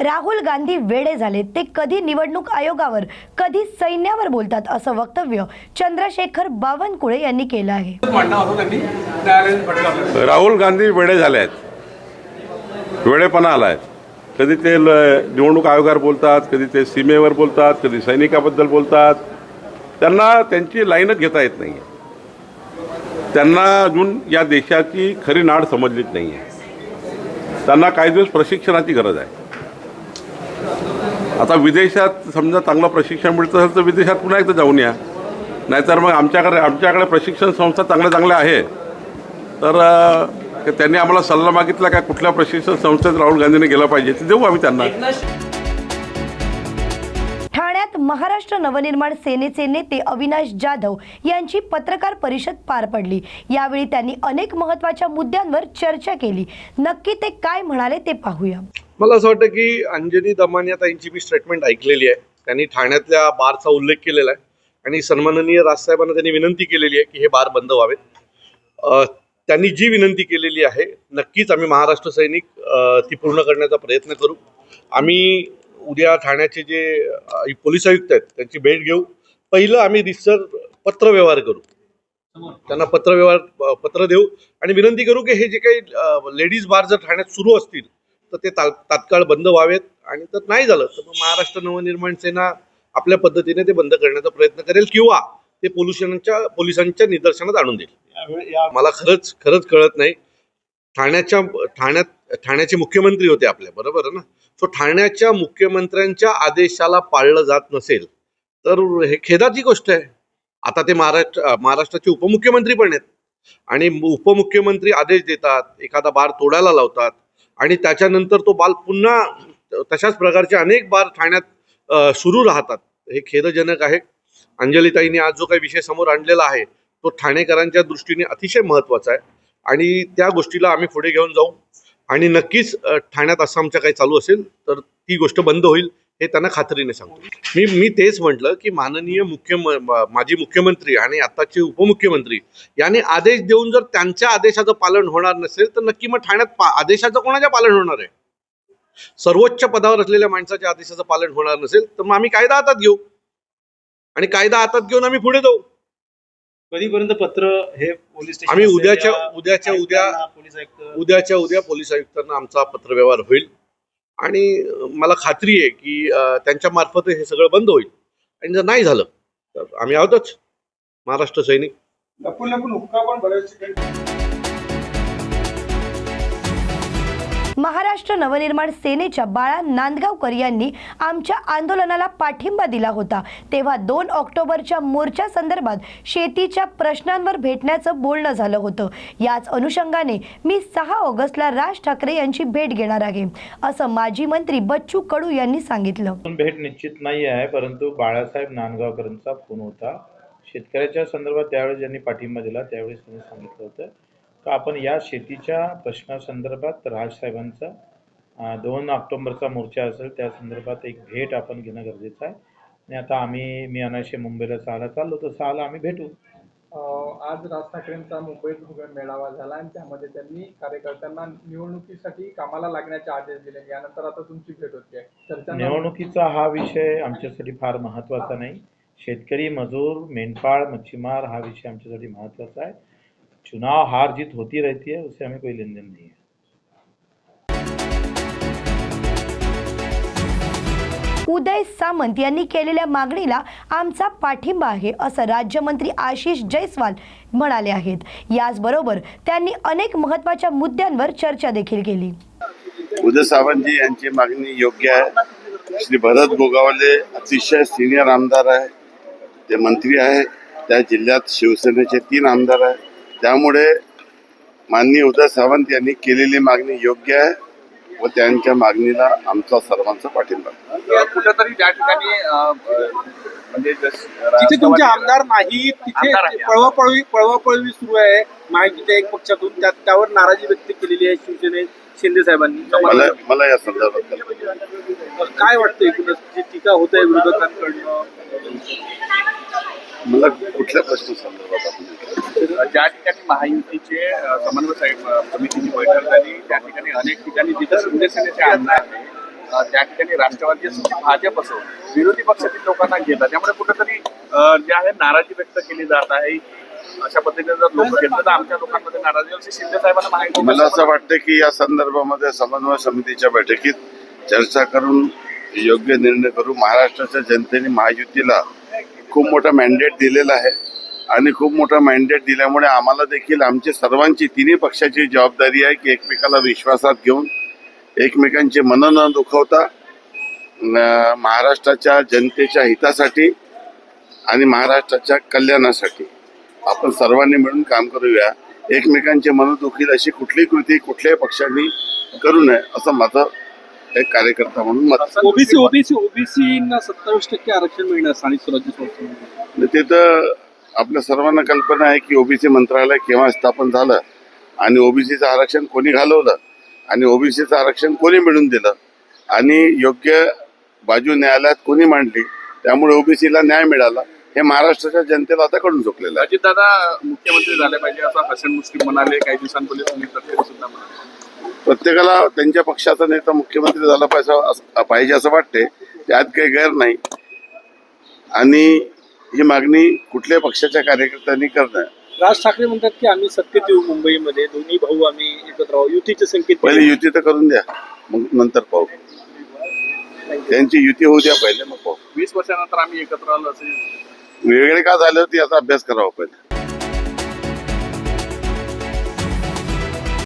राहुल गांधी वेडे झाले. ते कधी निवडणूक आयोगावर कधी सैन्यावर बोलतात असं वक्तव्य चंद्रशेखर बावनकुळे यांनी केलं आहे. राहुल गांधी वेडे झाले आहेत. वेडेपणा आला आहे. कधी ते निवडणूक आयोगावर बोलतात कधी ते सीमेवर बोलतात कधी सैनिकाबद्दल बोलतात. त्यांना त्यांची लाईनच घेता येत नाही त्यांना अजून या देशाची खरी नाड समजलीच नाही आहे त्यांना काही दिवस प्रशिक्षणाची गरज आहे. आता विदेशात समजा चांगलं प्रशिक्षण मिळतं असेल तर विदेशात पुन्हा एकदा जाऊन या. नाहीतर मग आमच्याकडे आमच्याकडे प्रशिक्षण संस्था चांगल्या चांगल्या आहे. तर त्यांनी आम्हाला सल्ला मागितला का कुठल्या प्रशिक्षण संस्थेत राहुल गांधीने गेलं पाहिजे ते देऊ आम्ही त्यांना. ठाण्यात महाराष्ट्र नवनिर्माण सेनेचे नेते अविनाश जाधव यांची पत्रकार परिषद पार पडली. यावेळी त्यांनी अनेक महत्त्वाच्या मुद्द्यांवर चर्चा केली. नक्की ते काय म्हणाले ते पाहूया. मला असं वाटतं की अंजनी अंजली दमानियाताईंची मी स्टेटमेंट ऐकलेली आहे. त्यांनी ठाण्यातल्या बारचा उल्लेख केलेला आहे. आणि सन्माननीय राजसाहेबांना त्यांनी विनंती केलेली आहे की हे बार बंद व्हावेत. त्यांनी जी विनंती केलेली आहे नक्कीच आम्ही महाराष्ट्र सैनिक ती पूर्ण करण्याचा प्रयत्न करू. आम्ही उद्या ठाण्याचे जे पोलीस आयुक्त आहेत त्यांची भेट घेऊ. पहिलं आम्ही रिसर पत्रव्यवहार करू. त्यांना पत्रव्यवहार पत्र देऊ. आणि विनंती करू की हे जे काही लेडीज बार जर ठाण्यात सुरू असतील तर ते ता तात्काळ बंद व्हावेत आणि तर नाही झालं. तर मग महाराष्ट्र नवनिर्माण सेना आपल्या पद्धतीने ते बंद करण्याचा प्रयत्न करेल किंवा ते पोल्युशनच्या पोलिसांच्या निदर्शनात आणून देईल. मला खरंच खरंच कळत नाही. ठाण्याच्या ठाण्यात ठाण्याचे मुख्यमंत्री होते आपल्या बरोबर आहे ना? सो ठाण्याच्या मुख्यमंत्र्यांच्या आदेशाला पाळलं जात नसेल तर हे खेदाची गोष्ट आहे. आता ते महाराष्ट्र महाराष्ट्राचे उपमुख्यमंत्री पण आहेत. आणि उपमुख्यमंत्री आदेश देतात एखादा बार तोडायला लावतात आणि त्याच्यानंतर तो बाल पुन्हा तशाच प्रकारचे अनेक बार ठाण्यात सुरू राहतात. हे खेदजनक आहे. अंजलीताईंनी आज जो काही विषय समोर आणलेला आहे तो ठाणेकरांच्या दृष्टीने अतिशय महत्त्वाचा आहे. आणि त्या गोष्टीला आम्ही पुढे घेऊन जाऊ. आणि नक्कीच ठाण्यात असं आमच्या काही चालू असेल तर ती गोष्ट बंद होईल. हे त्यांना खात्रीने सांगतो. मी मी तेच म्हटलं की माननीय मुख्य माजी मुख्यमंत्री आणि आताचे उपमुख्यमंत्री यांनी आदेश देऊन जर त्यांच्या आदेशाचं पालन होणार नसेल तर नक्की मग ठाण्यात आदेशाचं कोणाच्या पालन होणार आहे? सर्वोच्च पदावर असलेल्या माणसाच्या आदेशाचं पालन होणार नसेल तर मग आम्ही कायदा हातात घेऊ. आणि कायदा हातात घेऊन आम्ही पुढे जाऊ. कधीपर्यंत पत्र हे पोलीस आम्ही उद्याच्या उद्याच्या उद्या पोलीस आयुक्त? उद्याच्या उद्या पोलीस आयुक्तांना आमचा पत्रव्यवहार होईल. आणि मला खात्री आहे की त्यांच्या मार्फत हे सगळं बंद होईल. आणि जर नाही झालं तर आम्ही आहोतच. महाराष्ट्र सैनिक. महाराष्ट्र नवनिर्माण सेनेच्या बाळा नांदगावकर यांनी आमच्या आंदोलनाला पाठिंबा दिला होता. तेव्हा दोन ऑक्टोबरच्या मोर्चा संदर्भात शेतीच्या प्रश्नांवर भेटण्याचं बोलणं झालं होतं. याच अनुषंगाने मी सहा ऑगस्टला राज ठाकरे यांची भेट घेणार आहे असं माजी मंत्री बच्चू कडू यांनी सांगितलं. भेट निश्चित नाही आहे परंतु बाळासाहेब नांदगावकरांचा फोन होता. शेतकऱ्याच्या संदर्भात त्यावेळेस ज्यांनी पाठिंबा दिला त्यावेळेस त्यांनी सांगितलं होतं. का आपण या शेतीच्या प्रश्नासंदर्भात राजसाहेबांचा दोन ऑक्टोबरचा मोर्चा असेल त्या संदर्भात एक भेट आपण घेणं गरजेचं आहे. आणि आता आम्ही मी अनायसे मुंबईला सहाला चाललो तर सहाला आम्ही भेटू. आज राज ठाकरेंचा मुंबईत मेळावा झाला आणि त्यामध्ये त्यांनी कार्यकर्त्यांना निवडणुकीसाठी कामाला लागण्याचे आदेश दिले. यानंतर आता तुमची भेट होते. निवडणुकीचा हा विषय आमच्यासाठी फार महत्त्वाचा नाही. शेतकरी मजूर मेंढपाळ मच्छीमार हा विषय आमच्यासाठी महत्त्वाचा आहे. चुनाव हार जीत होती रहती है उससे हमें कोई लेन देन नहीं है। उदय सामंत यांनी केलेल्या मागणीला आमचा पाठिंबा आहे असं राज्यमंत्री आशिष जयस्वाल म्हणाले आहेत. याचबरोबर त्यांनी अनेक महत्त्वाच्या मुद्द्यांवर चर्चा देखील केली. उदय सावंतजी यांची मागणी योग्य आहे. श्री भरत गोगावले अतिशय सिनियर आमदार आहे. ते मंत्री आहे. त्या जिल्ह्यात शिवसेनेचे तीन आमदार आहे त्यामुळे माननीय उदय सावंत यांनी केलेली मागणी योग्य आहे व त्यांच्या मागणीला आमचा सर्वांचा पाठिंबा आहे. कुठेतरी त्या ठिकाणी म्हणजे जस- जिथे तुमचे आमदार नाही तिथे. पळवापळवी पळवापळवी सुरू आहे माहितीच्या एक पक्षातून त्या त्यावर नाराजी व्यक्त केलेली आहे शिवसेने शिंदे साहेबांनी मला मला या संदर्भात काय वाटतं एकूणच जी टीका होत आहे विरोधकांकडनं मला कुठल्या प्रश्न संदर्भात आपण? ज्या ठिकाणी महायुतीचे समन्वय साहेब समितीची बैठक झाली त्या ठिकाणी अनेक ठिकाणी जिथे शिवसेनेचे आमदार त्या ठिकाणी राष्ट्रवादी असो भाजप असो विरोधी पक्षातील लोकांना घेतात. त्यामुळे कुठेतरी जे आहे नाराजी व्यक्त केली जात आहे. अशा पद्धतीने जर लोक घेतलं तर आमच्या लोकांमध्ये नाराजी अशी शिंदे साहेबांना माहिती मला असं वाटतं की या संदर्भामध्ये समन्वय समितीच्या बैठकीत चर्चा करून योग्य निर्णय करू. महाराष्ट्राच्या जनतेने महायुतीला खूप मोठा मॅन्डेट दिलेला आहे. आणि खूप मोठा मॅन्डेट दिल्यामुळे आम्हाला देखील आमची सर्वांची तिन्ही पक्षाची जबाबदारी आहे की एकमेकाला विश्वासात घेऊन एकमेकांचे मन न दुखवता महाराष्ट्राच्या जनतेच्या हितासाठी आणि महाराष्ट्राच्या कल्याणासाठी आपण सर्वांनी मिळून काम करूया. एकमेकांचे मन दुखील अशी कुठली कृती कुठल्याही पक्षांनी करू नये असं माझं एक कार्यकर्ता म्हणून मत. ओबीसी ओबीसी ओबीसीना सत्तावीस टक्के आरक्षण मिळणार स्थानिक स्वराज्य संस्थांमध्ये ते तर आपल्या सर्वांना कल्पना आहे की ओबीसी मंत्रालय केव्हा स्थापन झालं आणि ओबीसीचं आरक्षण कोणी घालवलं आणि ओबीसीचं आरक्षण कोणी मिळून दिलं आणि योग्य बाजू न्यायालयात कोणी मांडली त्यामुळे ओबीसीला न्याय मिळाला हे महाराष्ट्राच्या जनतेला आता कळून चुकलेलं आहे अजितदादा मुख्यमंत्री झाले पाहिजे असं हसन मुश्रीफ म्हणाले काही दिवसांपूर्वी सुनील तटकरे सुद्धा म्हणाले प्रत्येकाला त्यांच्या पक्षाचा नेता मुख्यमंत्री झाला पाहिजे असं- पाहिजे असं वाटते. त्यात काही गैर नाही. आणि ही मागणी कुठल्याही पक्षाच्या कार्यकर्त्यांनी करणं राज ठाकरे म्हणतात की आम्ही सत्तेत येऊ मुंबईमध्ये. दोन्ही भाऊ आम्ही एकत्र राहू युतीचे संकेत पहिले. युती तर करून द्या. मग नंतर पाहू. त्यांची युती होऊ द्या पहिले मग पाहू. वीस वर्षानंतर आम्ही एकत्र आलो असे वेगळे का झाले होते याचा अभ्यास करावा पहिले?